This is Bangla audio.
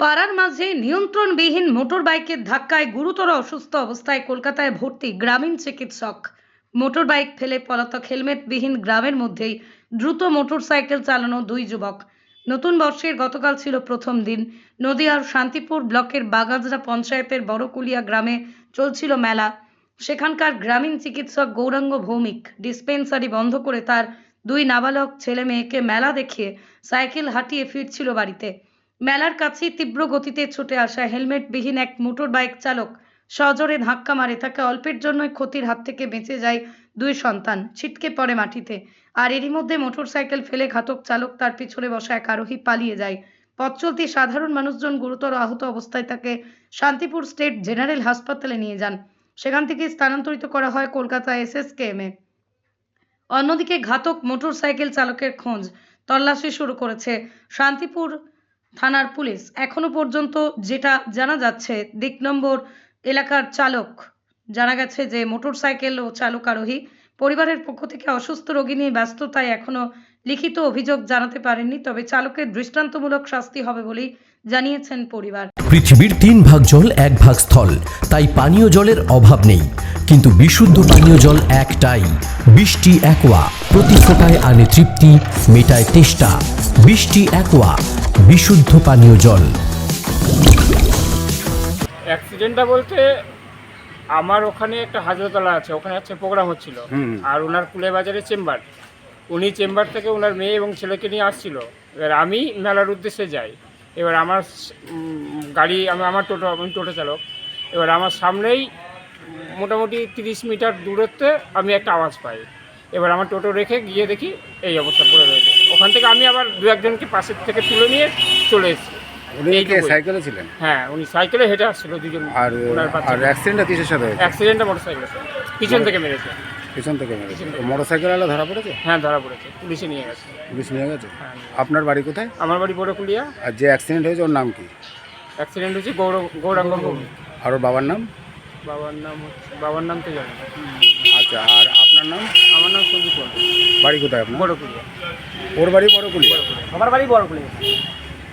পাড়ার মাঝে নিয়ন্ত্রণবিহীন মোটর বাইকের ধাক্কায় গুরুতর অসুস্থ অবস্থায় কলকাতায় ভর্তি গ্রামীণ চিকিৎসক। মোটর বাইক ফেলে পলাতক হেলমেটবিহীন গ্রামের মধ্যেই দ্রুত মোটর সাইকেল চালানো দুই যুবক। নতুন বর্ষের গতকাল ছিল প্রথম দিন। নদিয়ার শান্তিপুর ব্লকের বাগাজরা পঞ্চায়েতের বড়কুলিয়া গ্রামে চলছিল মেলা। সেখানকার গ্রামীণ চিকিৎসক গৌরাঙ্গ ভৌমিক ডিসপেন্সারি বন্ধ করে তার দুই নাবালক ছেলে মেয়েকে মেলা দেখিয়ে সাইকেল হাঁটিয়ে ফিরছিল বাড়িতে। মেলার কাছেই তীব্র গতিতে ছুটে আসা হেলমেটবিহীন এক মোটর বাইক চালক সজোরে ধাক্কা মারে। তাকে অল্পের জন্যই ক্ষতির হাত থেকে বেঁচে যায় দুই সন্তান। ছিটকে পড়ে মাটিতে। আর এরই মধ্যে মোটর সাইকেল ফেলে ঘাতক চালক তার পিছনে বসা এক আরোহী পালিয়ে যায়। পথ চলতি সাধারণ মানুষজন গুরুতর আহত অবস্থায় তাকে শান্তিপুর স্টেট জেনারেল হাসপাতালে নিয়ে যান। সেখান থেকে স্থানান্তরিত করা হয় কলকাতা এসএসকেএমে অন্যদিকে ঘাতক মোটরসাইকেল চালকের খোঁজ তল্লাশি শুরু করেছে শান্তিপুর থানার পুলিশ। এখনও পর্যন্ত যেটা জানা যাচ্ছে, দিক নম্বর এলাকার চালক জানা গেছে যে, মোটরসাইকেল ও চালক আরোহী পরিবারের পক্ষ থেকে অসুস্থ রোগী নিয়ে ব্যস্ততায় এখনও লিখিত অভিযোগ জানাতে পারেননি তবে চালকের দৃষ্টান্তমূলক শাস্তি হবে বলেই জানিয়েছেন পরিবার। পৃথিবীর তিন ভাগ জল এক ভাগ স্থল তাই পানীয় জলের অভাব নেই। কিন্তু বিশুদ্ধ পানীয় জল একটাই বৃষ্টি একোয়া প্রতি ফোটায় আনে তৃপ্তি মেটায় তেষ্টা। বৃষ্টি একোয়া বিশুদ্ধ পানীয় জল। অ্যাক্সিডেন্টটা বলতে আমার ওখানে একটা হাজরতলা আছে ওখানে একটা প্রোগ্রাম হচ্ছিল। আর ওনার কুলে বাজারে চেম্বার। উনি চেম্বার থেকে ওনার মেয়ে এবং ছেলেকে নিয়ে আসছিল। এবার আমি মেলার উদ্দেশ্যে যাই। এবার আমার গাড়ি আমি আমার টোটো আমি টোটো চালক। এবার আমার সামনেই মোটামুটি তিরিশ মিটার দূরত্বে আমি একটা আওয়াজ পাই। এবার আমার টোটো রেখে গিয়ে দেখি এই অবস্থা পড়ে রয়েছে। ওখান থেকে আমি আবার দু একজনকে পাশের থেকে তুলে নিয়ে চলে এসেছি। সাইকেলে ছিলেন? হ্যাঁ উনি সাইকেলে হেঁটে আসছিল দুজন। আর অ্যাক্সিডেন্টটা কিসের সাথে পিছন থেকে মেরেছে। পিছন থেকে মেরেছে মোটর সাইকেল ধরা পড়েছে? হ্যাঁ ধরা পড়েছে। পুলিশে নিয়ে গেছে। পুলিশ নিয়ে গেছে? হ্যাঁ। আপনার বাড়ি কোথায়? আমার বাড়ি বড়কুলিয়া। আর যে অ্যাক্সিডেন্ট হয়েছে ওর নাম কি? অ্যাক্সিডেন্ট হয়েছে গৌর গৌরাঙ্গ ভৌমিক আর ওর বাবার নাম? বাবার নাম হচ্ছে বাবার নাম তো জানি। আচ্ছা আর আপনার নাম? আমার নাম মন্ডল বাড়ি। কোথায় আপনার? বড়কুলিয়া। ওর বাড়ি বড়কুলি আমার বাড়ি বড়কুলিয়া।